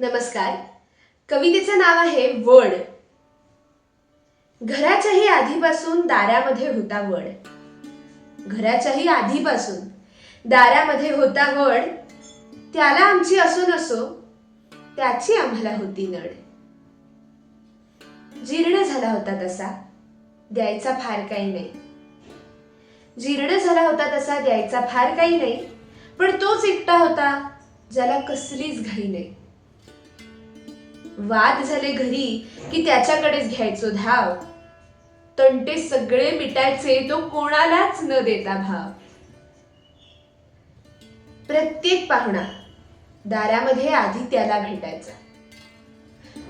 नमस्कार. कवितेचं नाव आहे वड. घराच्याही आधीपासून दारामध्ये होता वड. घराच्याही आधीपासून दारामध्ये होता वड त्याला आमची असो नसो त्याची आम्हाला होती नड. जीर्ण झाला होता तसा द्यायचा फार काही नाही. जीर्ण झाला होता तसा द्यायचा फार काही नाही पण तोच एकटा होता ज्याला कसलीच घाई नाही. वाद झाले घरी की त्याच्याकडेच घ्यायचो धाव. तंटे सगळे मिटायचे तो कोणालाच न देता भाव. प्रत्येक पाहुणा दारामध्ये आधी त्याला भेटायचा.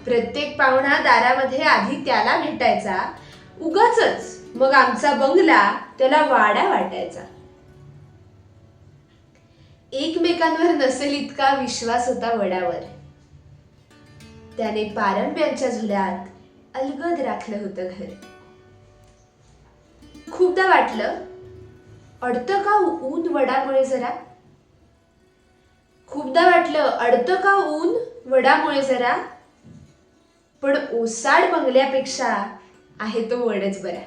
प्रत्येक पाहुणा दारामध्ये आधी त्याला भेटायचा. उगाच मग आमचा बंगला त्याला वाडा वाटायचा. एकमेकांवर नसेल इतका विश्वास होता वडावर. त्याने पारंब्यांच्या झुल्यात अलगद राखलं होतं घर. खूपदा वाटलं अडतं का ऊन वडामुळे जरा? खूपदा वाटलं अडतं का ऊन वडामुळे जरा? पण ओसाड बंगल्यापेक्षा आहे तो वडच बरा.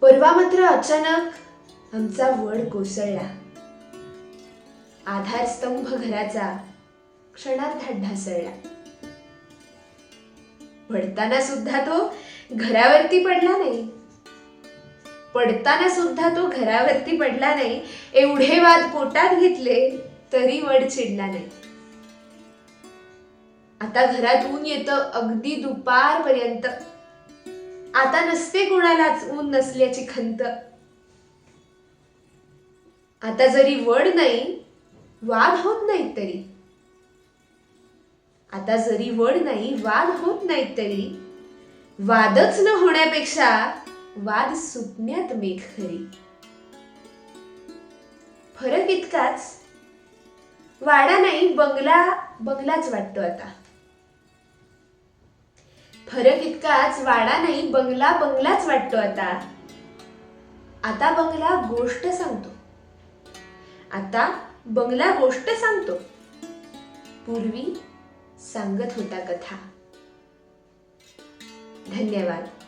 परवा मात्र अचानक आमचा वड कोसळला. आधारस्तंभ घराचा क्षणार्धात ढासळला पडताना सुद्धा तो घरावरती पडला नाही. पडताना सुद्धा तो घरावरती पडला नाही. एवढे वाद पोटात घेतले तरी वड चिडला नाही. आता घरात ऊन येतं अगदी दुपारपर्यंत. आता नसते कोणालाच ऊन नसल्याची खंत. आता जरी वड नाही वाद होत नाहीत तरी. आता जरी वड नाही वाद होत नाहीत तरी वादच न होण्यापेक्षा वाद सुटण्यात मेघ खरी. फरक इतकाच वाडा नाही बंगला बंगलाच वाटतो आता. फरक इतकाच वाडा नाही बंगला बंगलाच वाटतो आता. आता बंगला गोष्ट सांगतो. आता बंगला गोष्ट सांगतो. पूर्वी सांगत होता कथा. धन्यवाद.